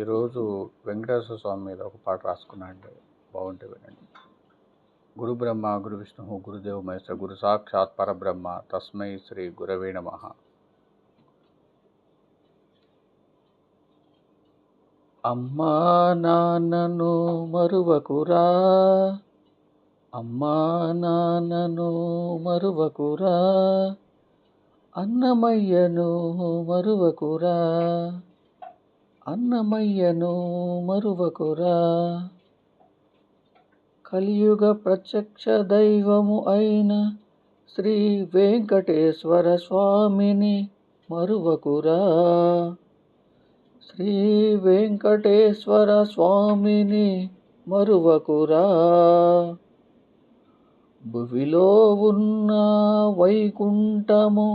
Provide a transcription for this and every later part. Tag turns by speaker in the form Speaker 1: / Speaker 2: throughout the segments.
Speaker 1: ఈరోజు వెంకటేశ్వర స్వామి మీద ఒక పాట రాసుకున్నాడు బాగుంటే వినండి గురు బ్రహ్మ గురు విష్ణు గురుదేవ మహేశ్వర గురు సాక్షాత్ పరబ్రహ్మ తస్మై శ్రీ గురవే నమ
Speaker 2: అమ్మా నాన్నను మరువకురా అమ్మా నాన్నను మరువకురా అన్నమయ్యను మరువకురా అన్నమయ్యను మరువకురా కలియుగ ప్రత్యక్ష దైవము అయిన శ్రీ వెంకటేశ్వర స్వామిని మరువకురా శ్రీ వెంకటేశ్వర స్వామిని మరువకురా భువిలో ఉన్న వైకుంఠము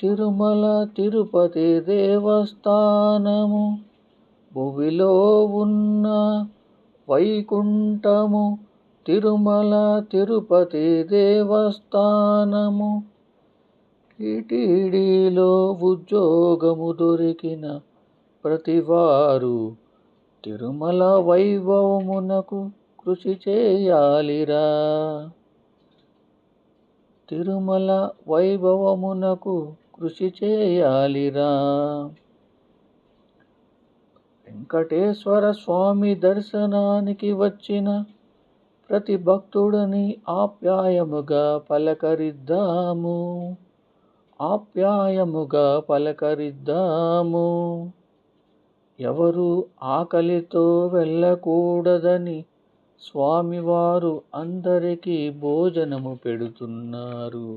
Speaker 2: తిరుమల తిరుపతి దేవస్థానము భువిలో ఉన్న వైకుంఠము తిరుమల తిరుపతి దేవస్థానము టీటీడీలో ఉద్యోగము దొరికిన ప్రతివారు తిరుమల వైభవమునకు కృషి చేయాలిరా తిరుమల వైభవమునకు కృషి చేయాలిరా వెంకటేశ్వర స్వామి దర్శనానికి వచ్చిన ప్రతి భక్తుడని ఆప్యాయముగా పలకరిద్దాము ఆప్యాయముగా పలకరిద్దాము ఎవరు ఆకలితో వెళ్ళకూడదని స్వామివారు అందరికీ భోజనము పెడుతున్నారు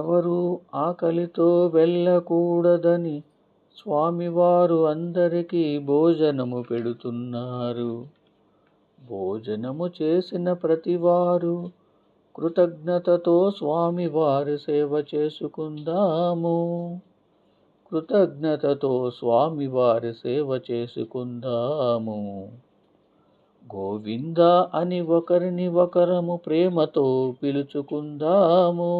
Speaker 2: ఎవరూ ఆకలితో వెళ్ళకూడదని స్వామివారు అందరికీ భోజనము పెడుతున్నారు భోజనము చేసిన ప్రతివారు కృతజ్ఞతతో స్వామివారి సేవ చేసుకుందాము కృతజ్ఞతతో స్వామివారి సేవ చేసుకుందాము గోవింద అని ఒకరిని ఒకరము ప్రేమతో పిలుచుకుందాము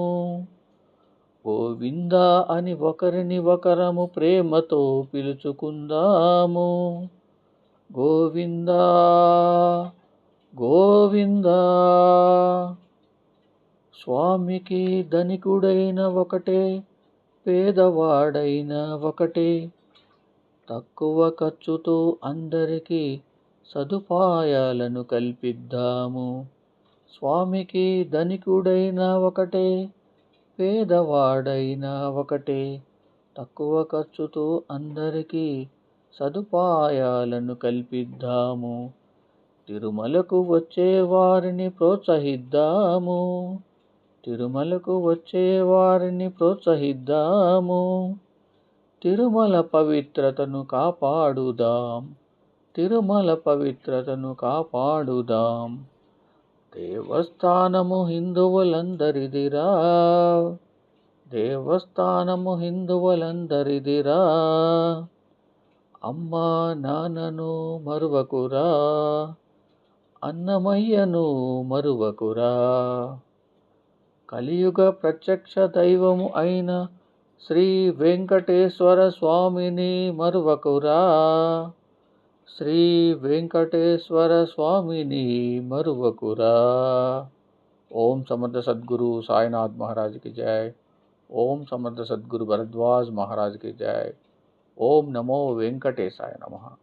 Speaker 2: గోవిందా అని ఒకరిని ఒకరము ప్రేమతో పిలుచుకుందాము గోవిందా గోవిందా స్వామికి ధనికుడైన ఒకటే పేదవాడైన ఒకటే తక్కువ ఖర్చుతో అందరికీ సదుపాయాలను కల్పిద్దాము స్వామికి ధనికుడైన ఒకటే పేదవాడైనా ఒకటే తక్కువ ఖర్చుతో అందరికీ సదుపాయాలను కల్పిద్దాము తిరుమలకు వచ్చేవారిని ప్రోత్సహిద్దాము తిరుమలకు వచ్చేవారిని ప్రోత్సహిద్దాము తిరుమల పవిత్రతను కాపాడుదాం తిరుమల పవిత్రతను కాపాడుదాం దేవస్థానము హిందువులందరిదిరా దేవస్థానము హిందువులందరిదిరా అమ్మ నాన్నను మరువకురా అన్నమయ్యను మరువకురా కలియుగ ప్రత్యక్ష దైవము అయిన శ్రీ వెంకటేశ్వర స్వామిని మరువకురా श्री वेंकटेश्वर स्वामी ಮರುವಕುರ
Speaker 1: ओम समर्थ सदगुरु साईनाथ महाराज की जय ओम समर्थ सदगुरु भरद्वाज महाराज की जय ओम नमो वेंकटेशाय नमः